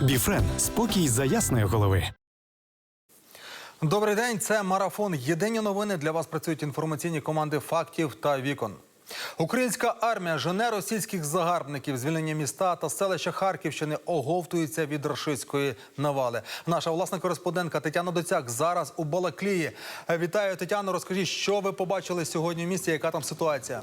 Біфрен спокій за ясної голови. Добрий день, це марафон. Єдині новини для вас працюють інформаційні команди фактів та вікон. Українська армія жене російських загарбників. Звільнення міста та селища Харківщини оговтуються від рашистської навали. Наша власна кореспондентка Тетяна Доцяк зараз у Балаклії. Вітаю, Тетяно. Розкажіть, що ви побачили сьогодні в місті? Яка там ситуація?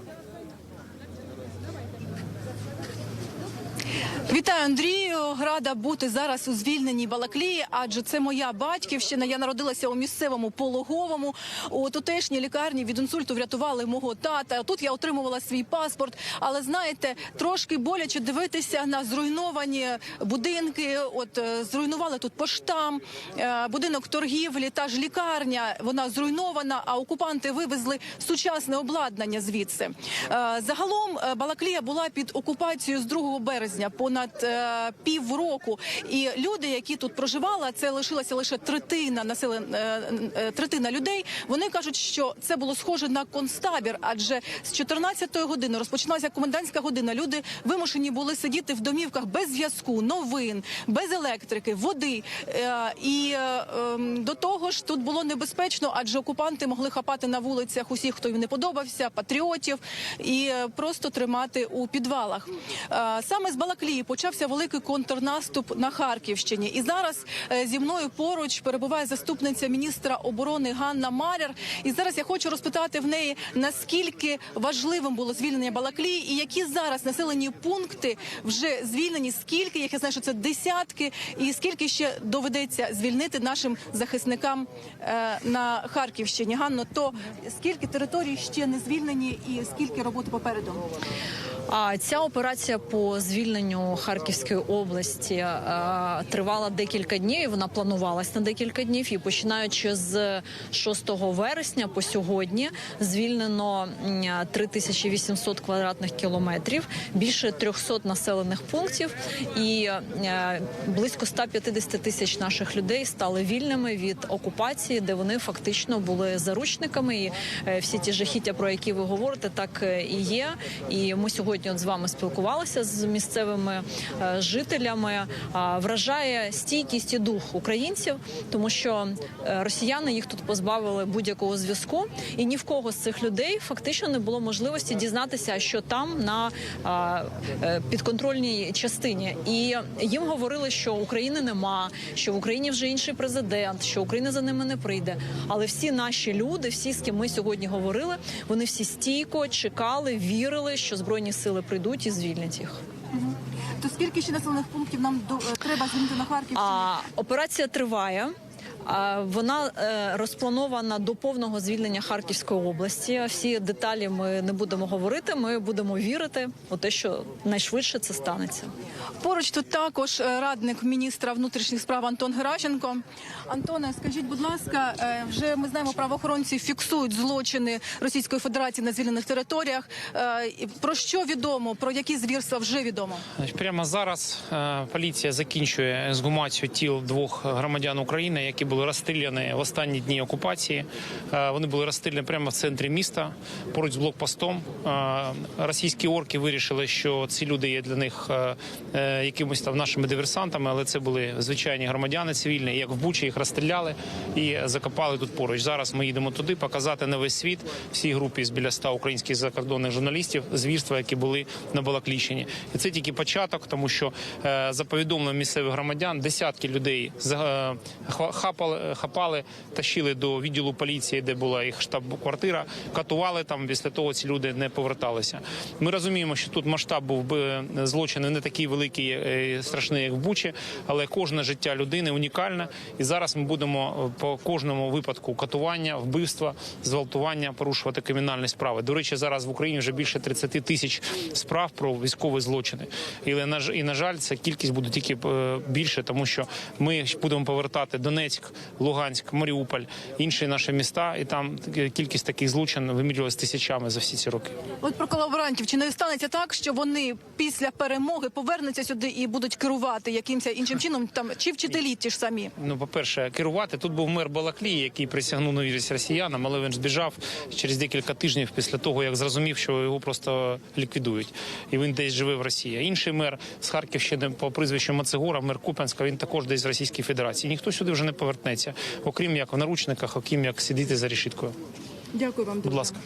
Вітаю, Андрію. Рада бути зараз у звільненій Балаклії, адже це моя батьківщина. Я народилася у місцевому пологовому. У тутешній лікарні від інсульту врятували мого тата. Тут я отримувала свій паспорт. Але знаєте, трошки боляче дивитися на зруйновані будинки. От е, зруйнували тут поштам, е, будинок торгівлі, та ж лікарня. Вона зруйнована. А окупанти вивезли сучасне обладнання звідси. Е, Загалом Балаклія була під окупацією з 2 березня понад е, півроку. І люди, які тут проживали, це лишилася лише третина населен е, е, третина людей. Вони кажуть, що це було схоже на концтабір, адже з 14-ї години розпочиналася комендантська година. Люди вимушені були сидіти в домівках без зв'язку, новин, без електрики, води. Е, І е, ем, до того ж тут було небезпечно, адже окупанти могли хапати на вулицях усіх, хто їм не подобався, патріотів і е, просто тримати у підвалах. Е, Саме з Балаклії почався великий контрнаступ на Харківщині. І зараз е, зі мною поруч перебуває заступниця міністра оборони Ганна Маряр. І зараз я хочу розпитати в неї наскільки важливим було звільнення Балаклії, і які зараз населені пункти вже звільнені. Скільки їх я знаю, що це десятки, і скільки ще доведеться звільнити нашим захисникам е, на Харківщині. Ганно, то скільки територій ще не звільнені, і скільки роботи попереду? А ця операція по звільненню Харківської області е, тривала декілька днів. Вона планувалась на декілька днів. І починаючи з 6 вересня по сьогодні звільнено м, 3800 квадратних кілометрів, більше 300 населених пунктів, і е, близько 150 тисяч наших людей стали вільними від окупації, де вони фактично були заручниками. І е, всі ті жахіття, про які ви говорите, так і є. І ми сьогодні от з вами спілкувалися з місцевими е, жителями. Вражає стійкість і дух українців, тому що е, росіяни їх тут позбавили будь-якого зв'язку, і ні в кого з цих людей фактично не було можливості дізнатися, що там на е, підконтрольній частині. І їм говорили, що України нема, що в Україні вже інший президент, що Україна за ними не прийде. Але всі наші люди, всі, з ким ми сьогодні говорили, вони всі стійко чекали, вірили, що збройні сили прийдуть і звільнять їх. То скільки ще населених пунктів нам до, е, треба звільнити на Харківщині? А операція триває. А, Вона е, розпланована до повного звільнення Харківської області. Всі деталі ми не будемо говорити. Ми будемо вірити у те, що найшвидше це станеться. Поруч тут також е, радник міністра внутрішніх справ Антон Геращенко. Антоне, скажіть, будь ласка, е, вже ми знаємо, правоохоронці фіксують злочини Російської Федерації на звільнених територіях. Про що відомо? Про які звірства вже відомо? Прямо зараз поліція закінчує ексгумацію тіл двох громадян України, які були розстріляні в останні дні окупації. Е, Вони були розстріляні прямо в центрі міста, поруч з блокпостом. Е, Російські орки вирішили, що ці люди є для них е, якимось там нашими диверсантами, але це були звичайні громадяни цивільні. Як в Бучі їх розстріляли і закопали тут поруч. Зараз ми їдемо туди, показати на весь світ всій групі з біля 100 українських закордонних журналістів звірства, які були на Балакліщині. І це тільки початок, тому що за повідомленням місцевих громадян десятки людей хва- хапали, хапали, тащили до відділу поліції, де була їх штаб-квартира, катували там. Після того ці люди не поверталися. Ми розуміємо, що тут масштаб був би злочини не такий великий, е, страшний, як в Бучі, але кожне життя людини унікальне. І зараз ми будемо е, по кожному випадку катування, вбивства, зґвалтування порушувати кримінальні справи. До речі, зараз в Україні вже більше 30 тисяч справ про військові злочини. І на жаль, ця кількість буде тільки е, більше, тому що ми будемо повертати Донецьк, Луганськ, Маріуполь, інші наші міста, і там кількість таких злучин вимірювалася тисячами за всі ці роки. От про колаборантів чи не станеться так, що вони після перемоги повернуться сюди і будуть керувати якимось іншим чином, там чи вчителі ті ж самі? Ну, по-перше, керувати тут був мер Балаклії, який присягнув на росіянам, але він збіжав через декілька тижнів після того, як зрозумів, що його просто ліквідують, і він десь живе в Росії. Інший мер з Харківщини по прізвищу Мацегора, мер Купенська, він також десь в Російській Федерації. Ніхто сюди вже не повернеться, окрім як в наручниках, окрім як сидіти за решіткою. Дякую вам. Будь ласка.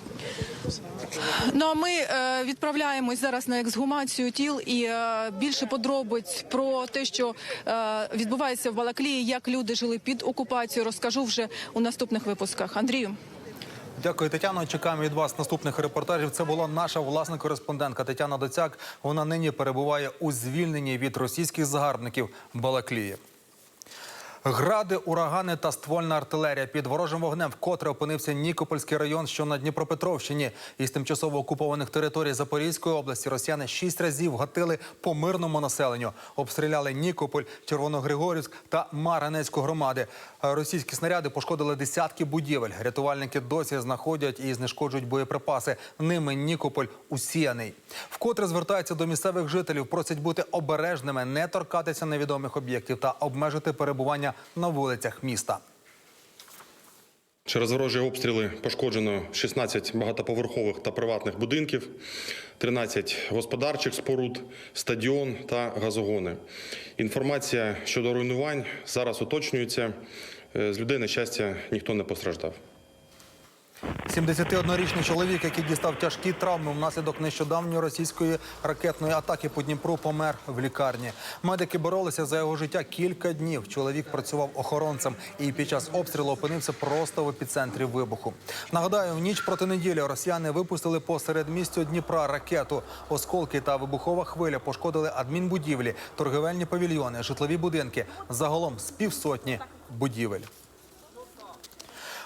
Ну а ми е, відправляємось зараз на ексгумацію тіл і е, більше подробиць про те, що е, відбувається в Балаклії, як люди жили під окупацією, розкажу вже у наступних випусках. Андрію. Дякую, Тетяно. Чекаємо від вас наступних репортажів. Це була наша власна кореспондентка Тетяна Доцяк. Вона нині перебуває у звільненні від російських загарбників Балаклії. Гради, урагани та ствольна артилерія під ворожим вогнем вкотре опинився Нікопольський район, що на Дніпропетровщині. Із тимчасово окупованих територій Запорізької області росіяни шість разів гатили по мирному населенню. Обстріляли Нікополь, Червоногригорівськ та Маранецьку громади. Російські снаряди пошкодили десятки будівель. Рятувальники досі знаходять і знешкоджують боєприпаси. Ними Нікополь усіяний. Вкотре звертаються до місцевих жителів, просять бути обережними, не торкатися невідомих об'єктів та обмежити перебування на вулицях міста. Через ворожі обстріли пошкоджено 16 багатоповерхових та приватних будинків, 13 господарчих споруд, стадіон та газогони. Інформація щодо руйнувань зараз уточнюється. Е, З людей, на щастя, ніхто не постраждав. 71-річний чоловік, який дістав тяжкі травми внаслідок нещодавньої російської ракетної атаки по Дніпру, помер в лікарні. Медики боролися за його життя кілька днів. Чоловік працював охоронцем і під час обстрілу опинився просто в епіцентрі вибуху. Нагадаю, в ніч проти неділі росіяни випустили по середмістю Дніпра ракету. Осколки та вибухова хвиля пошкодили адмінбудівлі, торгівельні павільйони, житлові будинки. Загалом з півсотні будівель.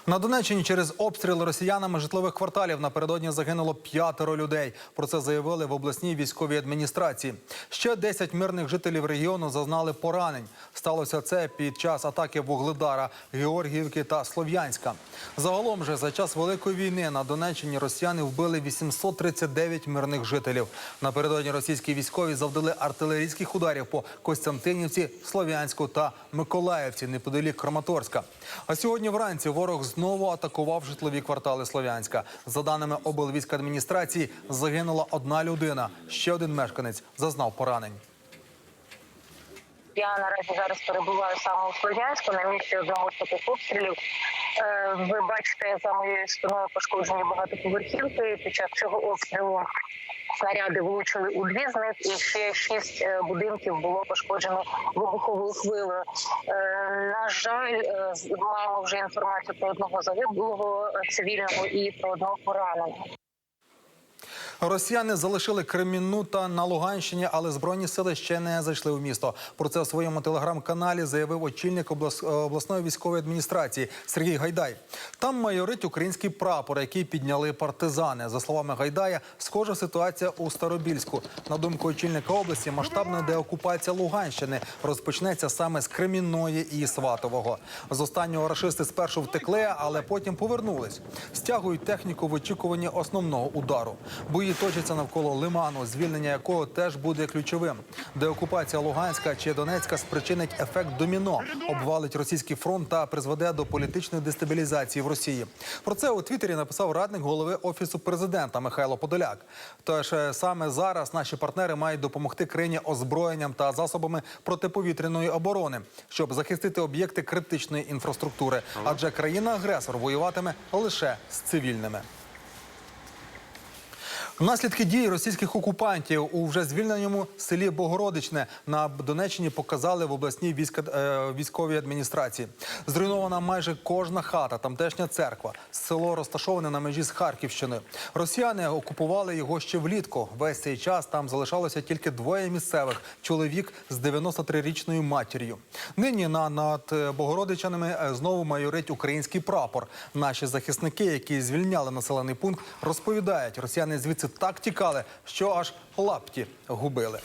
На Донеччині через обстріл росіянами житлових кварталів напередодні загинуло п'ятеро людей. Про це заявили в обласній військовій адміністрації. Ще 10 мирних жителів регіону зазнали поранень. Сталося це під час атаки Вугледара, Георгіївки та Слов'янська. Загалом же за час великої війни на Донеччині росіяни вбили 839 мирних жителів. Напередодні російські військові завдали артилерійських ударів по Костянтинівці, Слов'янську та Миколаївці неподалік Краматорська. А сьогодні вранці ворог знову атакував житлові квартали Слов'янська. За даними облвійськадміністрації, загинула одна людина. Ще один мешканець зазнав поранень. Я наразі зараз перебуваю саме у Слов'янську на місці одного з таких обстрілів. Е, Ви бачите за моєю спиною пошкоджені багатоповерхівки. Під час цього обстрілу снаряди влучили у дві з них, і ще шість е, будинків було пошкоджено вибуховою хвилею. Е, На жаль, е, маємо вже інформацію про одного загиблого цивільного і про одного пораненого. Росіяни залишили Кремінну та на Луганщині, але збройні сили ще не зайшли в місто. Про це у своєму телеграм-каналі заявив очільник облас- е, обласної військової адміністрації Сергій Гайдай. Там майорить український прапор, який підняли партизани. За словами Гайдая, схожа ситуація у Старобільську. На думку очільника області, масштабна деокупація Луганщини розпочнеться саме з Кремінної і Сватового. З останнього рашисти спершу втекли, але потім повернулись. Стягують техніку в очікуванні основного удару. Бої точаться навколо Лиману, звільнення якого теж буде ключовим. Деокупація Луганська чи Донецька спричинить ефект доміно, обвалить російський фронт та призведе до політичної дестабілізації в Росії. Про це у Твіттері написав радник голови офісу президента Михайло Подоляк. Тож е, саме зараз наші партнери мають допомогти країні озброєнням та засобами протиповітряної оборони, щоб захистити об'єкти критичної інфраструктури. Адже країна-агресор воюватиме лише з цивільними. Наслідки дій російських окупантів у вже звільненому селі Богородичне на Донеччині показали в обласній війська, е, військовій адміністрації. Зруйнована майже кожна хата, тамтешня церква. Село розташоване на межі з Харківщиною. Росіяни окупували його ще влітку. Весь цей час там залишалося тільки двоє місцевих: чоловік з 93-річною матір'ю. Нині на над е, Богородичанами е, знову майорить український прапор. Наші захисники, які звільняли населений пункт, розповідають, росіяни звідси так тікали, що аж лапті губили.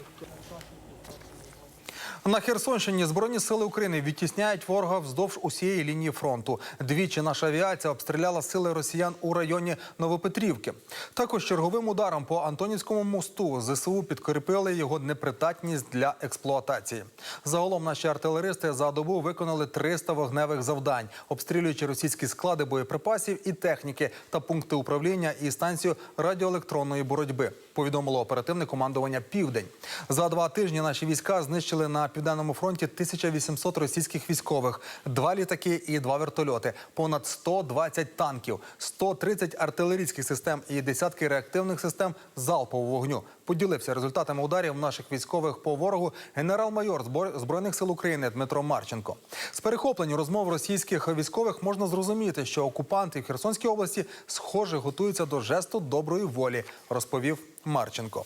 На Херсонщині Збройні сили України відтісняють ворога вздовж усієї лінії фронту. Двічі наша авіація обстріляла сили росіян у районі Новопетрівки. Також черговим ударом по Антонівському мосту ЗСУ підкріпили його непридатність для експлуатації. Загалом наші артилеристи за добу виконали 300 вогневих завдань, обстрілюючи російські склади боєприпасів і техніки та пункти управління і станцію радіоелектронної боротьби. Повідомило оперативне командування Південь. За два тижні наші війська знищили на південному фронті 1800 російських військових, два літаки і два вертольоти, понад 120 танків, 130 артилерійських систем і десятки реактивних систем залпового вогню. Поділився результатами ударів наших військових по ворогу генерал-майор збройних сил України Дмитро Марченко. З перехоплень розмов російських військових можна зрозуміти, що окупанти в Херсонській області схоже готуються до жесту доброї волі, розповів Марченко.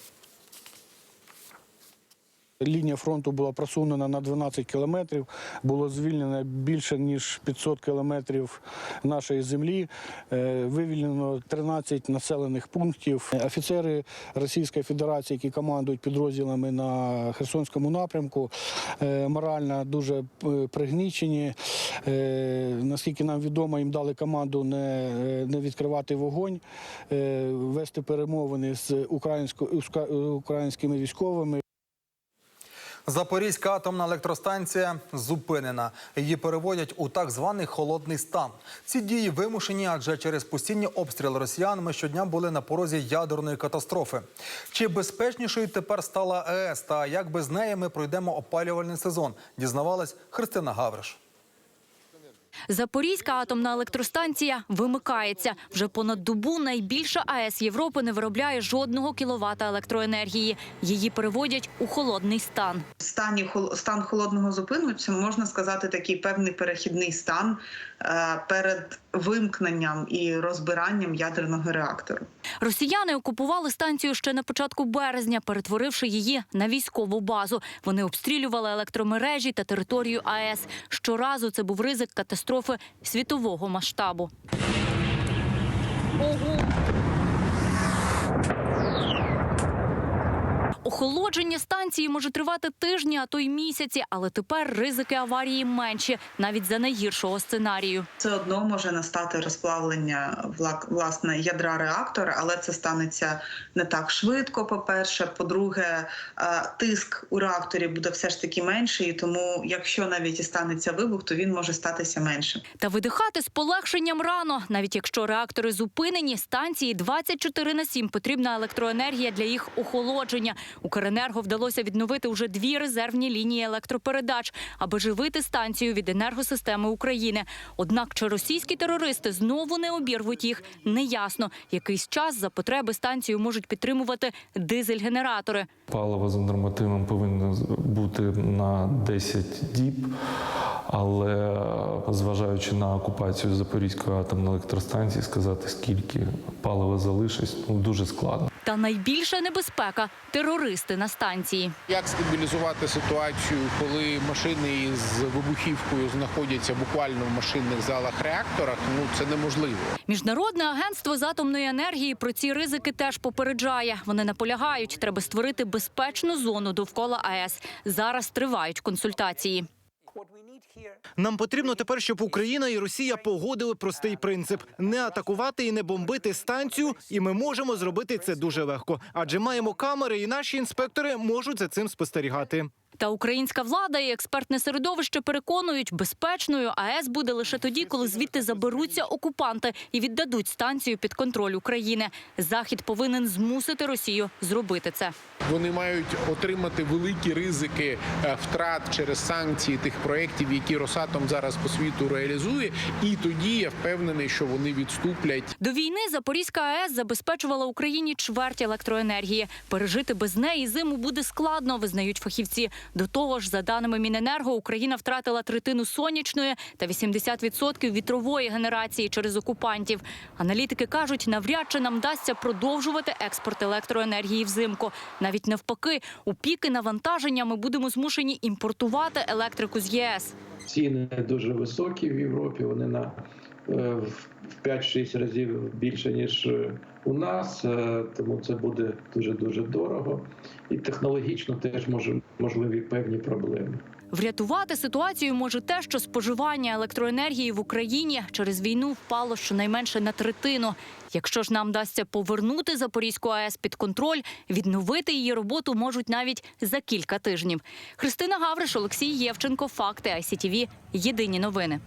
Лінія фронту була просунена на 12 кілометрів. Було звільнено більше ніж 500 кілометрів нашої землі. Е, Вивільнено 13 населених пунктів. Офіцери Російської Федерації, які командують підрозділами на Херсонському напрямку, е, морально дуже е, пригнічені. Наскільки нам відомо, їм дали команду не, не відкривати вогонь, вести перемовини з українськими військовими. Запорізька атомна електростанція зупинена. Її переводять у так званий холодний стан. Ці дії вимушені, адже через постійні обстріли росіян ми щодня були на порозі ядерної катастрофи. Чи безпечнішою тепер стала АЕС? Та як без неї ми пройдемо опалювальний сезон? Дізнавалась Христина Гавриш. Запорізька атомна електростанція вимикається. Вже понад добу найбільша АЕС Європи не виробляє жодного кіловата електроенергії. Її переводять у холодний стан. Стані стан холодного зупину це можна сказати такий певний перехідний стан перед вимкненням і розбиранням ядерного реактору. Росіяни окупували станцію ще на початку березня, перетворивши її на військову базу. Вони обстрілювали електромережі та територію АЕС. Щоразу це був ризик катастрофи світового масштабу. Охолодження станції може тривати тижні, а то й місяці, але тепер ризики аварії менші, навіть за найгіршого сценарію. Все одно може настати розплавлення власне ядра реактора, але це станеться не так швидко. По-перше, по-друге, е, тиск у реакторі буде все ж таки менший, і тому, якщо навіть і станеться вибух, то він може статися меншим. Та видихати з полегшенням рано, навіть якщо реактори зупинені, станції 24 на 7 потрібна електроенергія для їх охолодження. Укренерго вдалося відновити уже дві резервні лінії електропередач, аби живити станцію від енергосистеми України. Однак, чи російські терористи знову не обірвуть їх, неясно. Якийсь час за потреби станцію можуть підтримувати дизель-генератори. Паливо за нормативом повинно бути на 10 діб, але е, зважаючи на окупацію Запорізької атомної електростанції, сказати скільки палива залишиться, ну дуже складно. Та найбільша небезпека терористи на станції. Як стабілізувати ситуацію, коли машини з вибухівкою знаходяться буквально в машинних залах реакторах? Ну це неможливо. Міжнародне агентство з атомної енергії про ці ризики теж попереджає. Вони наполягають, треба створити безпечну зону довкола АЕС. Зараз тривають консультації. Нам потрібно тепер, щоб Україна і Росія погодили простий принцип: не атакувати і не бомбити станцію, і ми можемо зробити це дуже легко, адже маємо камери, і наші інспектори можуть за цим спостерігати. Та українська влада і експертне середовище переконують, безпечною АЕС буде лише тоді, коли звідти заберуться окупанти і віддадуть станцію під контроль України. Захід повинен змусити Росію зробити це. Вони мають отримати великі ризики е, втрат через санкції тих проєктів, які Росатом зараз по світу реалізує. І тоді я впевнений, що вони відступлять. До війни Запорізька АЕС забезпечувала Україні чверть електроенергії. Пережити без неї зиму буде складно, визнають фахівці. До того ж, за даними Міненерго, Україна втратила третину сонячної та 80% вітрової генерації через окупантів. Аналітики кажуть, навряд чи нам вдасться продовжувати експорт електроенергії взимку. Навіть навпаки, у піки навантаження ми будемо змушені імпортувати електрику з ЄС. Ціни дуже високі в Європі. Вони на е, в 5-6 разів більше ніж е, у нас, е, тому це буде дуже дуже дорого, і технологічно теж може можливі певні проблеми. Врятувати ситуацію може те, що споживання електроенергії в Україні через війну впало щонайменше на третину. Якщо ж нам вдасться повернути Запорізьку АЕС під контроль, відновити її роботу можуть навіть за кілька тижнів. Христина Гавриш, Олексій Євченко, Факти ICTV. Єдині новини.